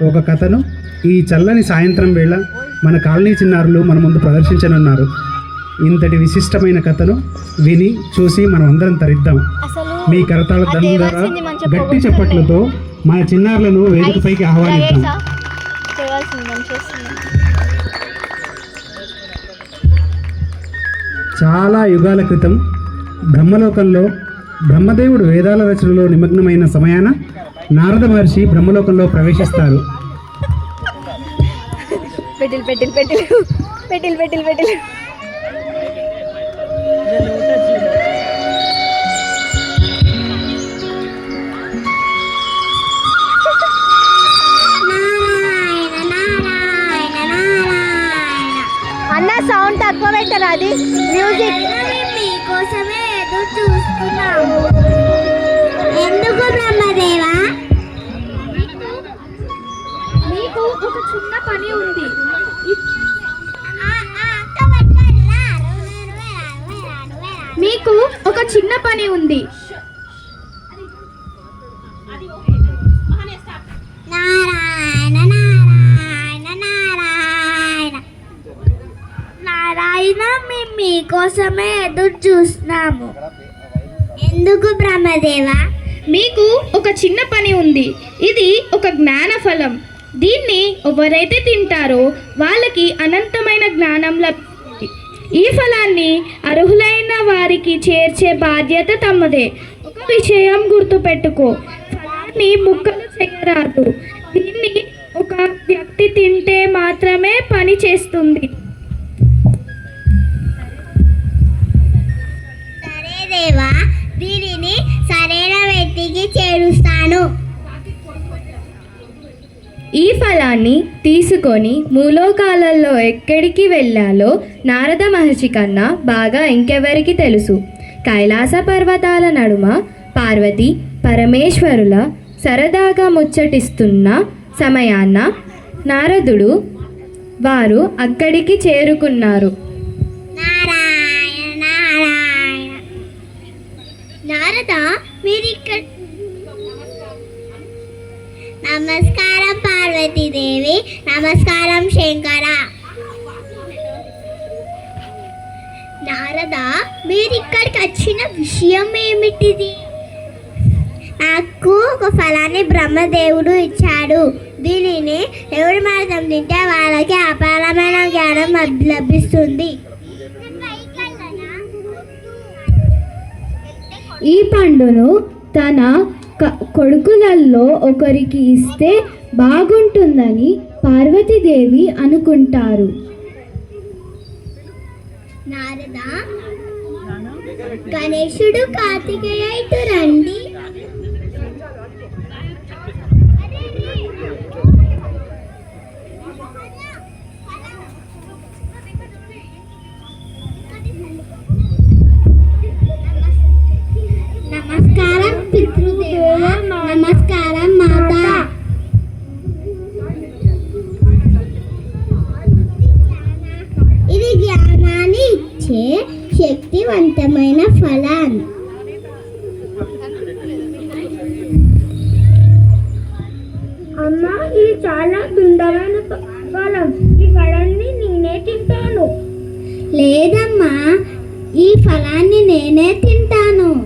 ఒక కథను ఈ చల్లని సాయంత్రం వేళ మన కాలనీ చిన్నారులు మన ముందు ప్రదర్శించనున్నారు ఇంతటి విశిష్టమైన కథను విని చూసి మనం అందరం తరిద్దాం మీ కరతాళ ద్వారా గట్టి. చప్పట్లతో మన చిన్నారులను వేదికపైకి ఆహ్వానిద్దాం. చాలా యుగాల క్రితం బ్రహ్మలోకంలో బ్రహ్మదేవుడు వేదాల రచనలో నిమగ్నమైన సమయాన నారద మహర్షి బ్రహ్మలోకంలో ప్రవేశిస్తారు. పెట్టిల్ పెట్టిల్ పెట్టిల్. పెట్టిల్ పెట్టిల్ పెట్టిల్. అన్న సౌండ్ తక్కువ పెట్టరు అది? మ్యూజిక్. మీకోసమే ఎదురు చూస్తున్నాము. ఎందుకు బ్రహ్మదేవా? ఒక చిన్న పని ఉంది. మీకు ఒక చిన్న పని ఉంది. నారాయణ నారాయణ నారాయణ నారాయణ మేము మీకోసమే ఎదురు చూస్తున్నాము. ఎందుకు బ్రహ్మదేవా? మీకు ఒక చిన్న పని ఉంది. ఇది ఒక జ్ఞాన ఫలం దీన్ని ఎవరైతే తింటారో వాళ్ళకి అనంతమైన జ్ఞానం లభిస్తుంది. ఈ ఫలాన్ని అర్హులైన వారికి చేర్చే బాధ్యత తమదే. ఒక విషయం గుర్తుపెట్టుకో. ఫలాన్ని ముక్కలు చేయరాదు. దీన్ని ఒక వ్యక్తి తింటే మాత్రమే పని చేస్తుంది. సరే దేవా దీనిని సరైన వ్యక్తికి చేరుస్తాను. ఈ ఫలాన్ని తీసుకొని మూలోకాలలో ఎక్కడికి వెళ్ళాలో నారద మహర్షి కన్నా బాగా ఇంకెవరికి తెలుసు? కైలాస పర్వతాల నడుమ పార్వతి పరమేశ్వరుల సరదాగా ముచ్చటిస్తున్న సమయాన నారదుడు వారు అక్కడికి చేరుకున్నారు. నారద మీరు ఇక్కడ నమస్కారం పార్వతీదేవి. నమస్కారం శంకర. నారద మీరు ఇక్కడికి వచ్చిన విషయం ఏమిటిది? నాకు ఒక ఫలాన్ని బ్రహ్మదేవుడు ఇచ్చాడు. దీనిని ఎవరి మార్గం తింటే వాళ్ళకి అపారమైన జ్ఞానం లభిస్తుంది. ఈ పండును తన కొడుకులలో ఒకరికి ఇస్తే బాగుంటుందని పార్వతీదేవి అనుకుంటారు. నారద గణేశుడు కార్తికేయ ఇటు రండి. నమస్కారం నమస్కారం మాత. ఇది జ్ఞానాన్ని ఇచ్చే శక్తివంతమైన ఫలం అమ్మా ఇది చాలా దుండమైన ఫలం. ఈ ఫలాన్ని నేనే తింటాను. లేదమ్మా ఈ ఫలాన్ని నేనే తింటాను.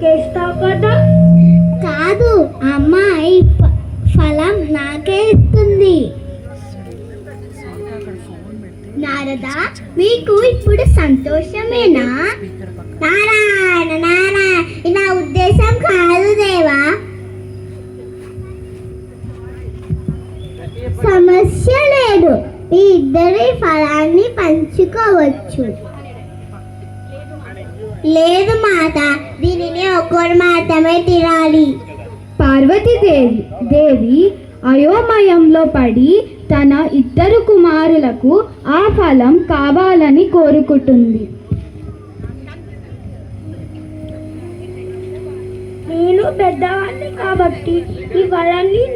నాకేస్తావు కదా? కాదు అమ్మాయి ఫలం నాకే ఇస్తుంది. నారద మీకు ఇప్పుడు సంతోషమేనా? నారాయణ నారాయణ నా ఉద్దేశం కాదు దేవా. సమస్య లేదు. మీ ఇద్దరి ఫలాన్ని పంచుకోవచ్చు. లేదు మాత దీనిని ఒక్కరు మాత్రమే తినాలి. పార్వతీదేవి దేవి అయోమయంలో పడి తన ఇద్దరు కుమారులకు ఆ ఫలం కావాలని కోరుకుంటుంది. నేను పెద్దవాడిని కాబట్టి ఈ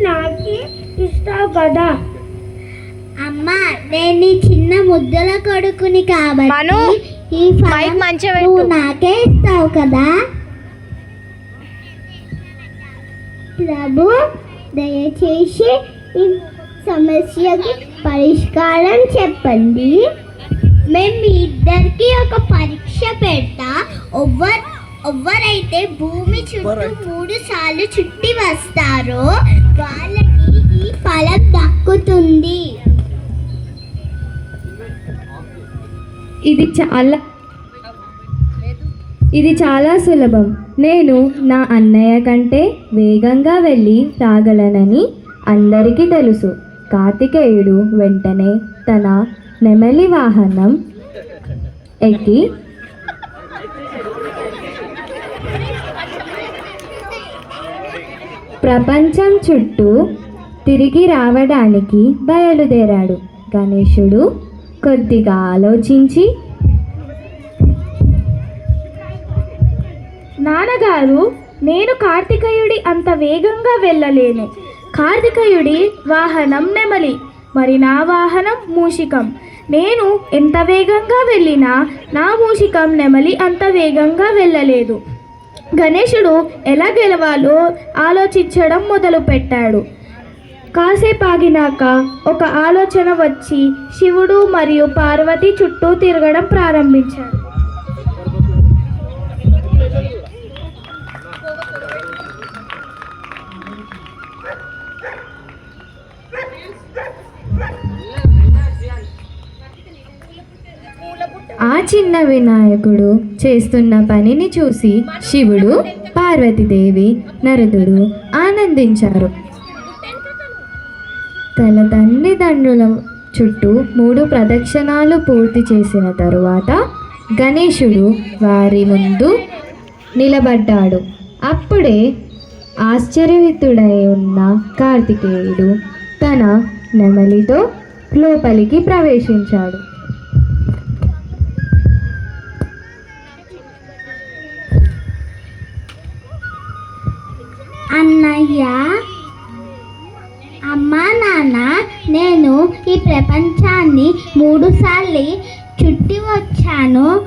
నాకే ఇస్తావు కదా? అమ్మా నేను చిన్న ముద్దల కొడుకుని కాబట్టి మను, ఈ ఫలం నువ్వు పెట్టు. నాకే ఇస్తావు కదా? ప్రభు దయచేసి ఈ సమస్యకి పరిష్కారం చెప్పండి. మేము మీ ఇద్దరికి ఒక పరీక్ష పెడతా. ఎవ్వరు ఎవరైతే భూమి చుట్టూ మూడు సార్లు చుట్టి వస్తారో. వాళ్ళకి ఈ ఫలం దక్కుతుంది. ఇది చాలా ఇది చాలా సులభం. నేను నా అన్నయ్య కంటే వేగంగా వెళ్ళి రాగలనని అందరికీ తెలుసు. కార్తికేయుడు వెంటనే తన నెమలి వాహనం ఎక్కి ప్రపంచం చుట్టూ తిరిగి రావడానికి బయలుదేరాడు. గణేశుడు కొద్దిగా ఆలోచించి. నాన్నగారు నేను కార్తికేయుడి అంత వేగంగా వెళ్ళలేను. కార్తికేయుడి వాహనం నెమలి మరి నా వాహనం మూషికం. నేను ఎంత వేగంగా వెళ్ళినా నా మూషికం నెమలి అంత వేగంగా వెళ్ళలేదు. గణేశుడు ఎలా గెలవాలో ఆలోచించడం మొదలుపెట్టాడు. కాసేపు ఆగినాక ఒక ఆలోచన వచ్చి శివుడు మరియు పార్వతి చుట్టూ తిరగడం ప్రారంభించారు. ఆ చిన్న వినాయకుడు చేస్తున్న పనిని చూసి శివుడు పార్వతీదేవి నరదుడు ఆనందించారు. తన తల్లిదండ్రుల చుట్టూ మూడు ప్రదక్షిణాలు పూర్తి చేసిన తరువాత గణేశుడు వారి ముందు నిలబడ్డాడు. అప్పుడే ఆశ్చర్యవితుడై ఉన్న కార్తికేయుడు తన నెమలితో లోపలికి ప్రవేశించాడు. అన్నయ్య ఈ ప్రపంచాన్ని మూడుసార్లు చుట్టి వచ్చాను.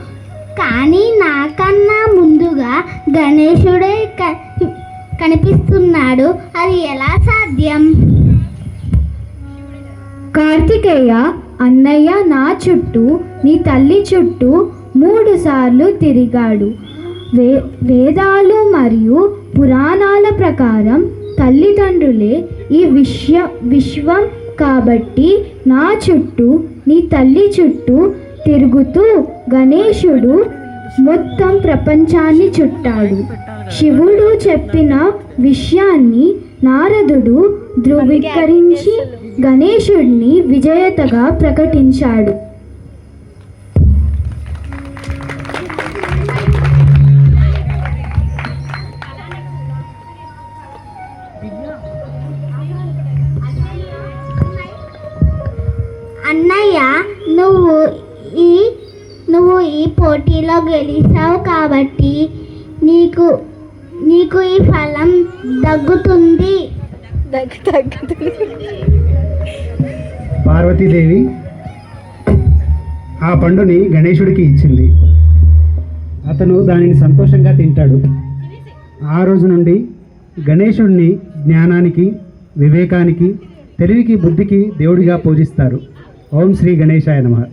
కానీ నాకన్నా ముందుగా గణేశుడే క- కనిపిస్తున్నాడు. అది ఎలా సాధ్యం? కార్తికేయ అన్నయ్య నా చుట్టూ నీ తల్లి చుట్టూ మూడు సార్లు తిరిగాడు. వే వేదాలు మరియు పురాణాల ప్రకారం తల్లిదండ్రులే ఈ విశ్వ విశ్వం కాబట్టి నా చుట్టూ నీ తల్లి చుట్టూ తిరుగుతూ గణేశుడు మొత్తం ప్రపంచాన్ని చుట్టాడు. శివుడు చెప్పిన విషయాన్ని నారదుడు ధృవీకరించి గణేశుడిని విజేతగా ప్రకటించాడు. ఈ పోటీలో గెలిచావు కాబట్టి నీకు నీకు ఈ ఫలం దగ్గుతుంది పార్వతీదేవి ఆ పండుని గణేశుడికి ఇచ్చింది. అతను దానిని సంతోషంగా తింటాడు. ఆ రోజు నుండి గణేశుడిని జ్ఞానానికి వివేకానికి తెలివికి బుద్ధికి దేవుడిగా పూజిస్తారు. ఓం శ్రీ గణేశాయ నమః.